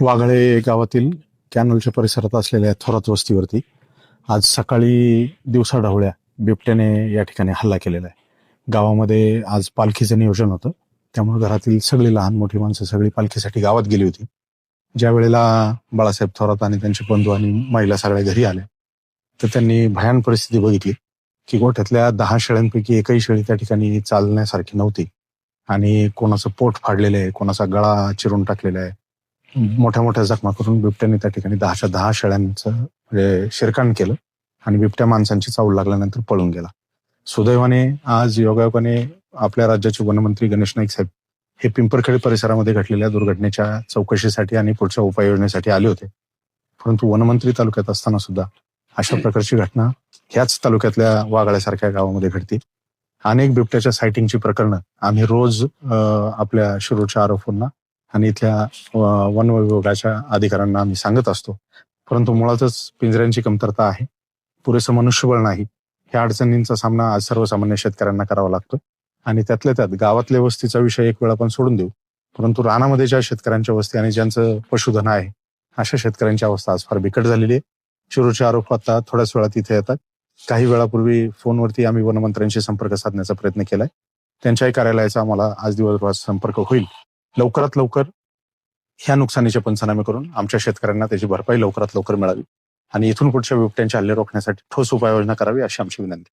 वाघळे गावातील कॅनलच्या परिसरात असलेल्या थोरात वस्तीवरती आज सकाळी दिवसा ढवळ्या बिबट्याने या ठिकाणी हल्ला केलेला आहे. गावामध्ये आज पालखीचं नियोजन होतं. त्यामुळे घरातील सगळी लहान मोठी माणसं सगळी पालखीसाठी गावात गेली होती. ज्या वेळेला बाळासाहेब थोरात आणि त्यांचे बंधू आणि महिला सगळ्या घरी आल्या तर त्यांनी भयान परिस्थिती बघितली की गोठ्यातल्या दहा शेळ्यांपैकी एकही शेळी त्या ठिकाणी चालण्यासारखी नव्हती. आणि कोणाचं पोट फाडलेलं आहे कोणाचा गळा चिरून टाकलेला आहे मोठ्या मोठ्या जखमा करून बिबट्याने त्या ठिकाणी दहाच्या दहा शेळ्यांचं म्हणजे शिरकाण केलं आणि बिबट्या माणसांची चावल लागल्यानंतर पळून गेला. सुदैवाने आज योगायोगाने आपल्या राज्याचे वनमंत्री गणेश नाईक साहेब हे पिंपरखेड परिसरामध्ये घडलेल्या दुर्घटनेच्या चौकशीसाठी आणि पुढच्या उपाययोजनेसाठी आले होते. परंतु वनमंत्री तालुक्यात असताना सुद्धा अशा प्रकारची घटना ह्याच तालुक्यातल्या वाघाळ्यासारख्या गावामध्ये घडते. अनेक बिबट्याच्या सायटिंगची प्रकरणं आम्ही रोज आपल्या शिरोच्या आरोपांना आणि इथल्या वन विभागाच्या अधिकाऱ्यांना आम्ही सांगत असतो. परंतु मुळातच पिंजऱ्यांची कमतरता आहे. पुरेसं मनुष्यबळ नाही. ह्या अडचणींचा सामना आज सर्वसामान्य शेतकऱ्यांना करावा लागतो आणि त्यातल्या त्यात गावातल्या वस्तीचा विषय एक वेळ आपण सोडून देऊ. परंतु रानामध्ये ज्या शेतकऱ्यांच्या वस्ती आणि ज्यांचं पशुधन आहे अशा शेतकऱ्यांची अवस्था आज फार बिकट झालेली आहे. चिरूचे आरोप आता थोड्याच वेळात इथे येतात. काही वेळापूर्वी फोनवरती आम्ही वनमंत्र्यांशी संपर्क साधण्याचा प्रयत्न केलाय. त्यांच्याही कार्यालयाचा आम्हाला आज दिवसभरात संपर्क होईल. लवकरात लवकर ह्या नुकसानीचे पंचनामे करून आमच्या शेतकऱ्यांना त्याची भरपाई लवकरात लवकर मिळावी आणि इथून पुढच्या बिबट्यांचे हल्ले रोखण्यासाठी ठोस उपाययोजना करावी अशी आमची विनंती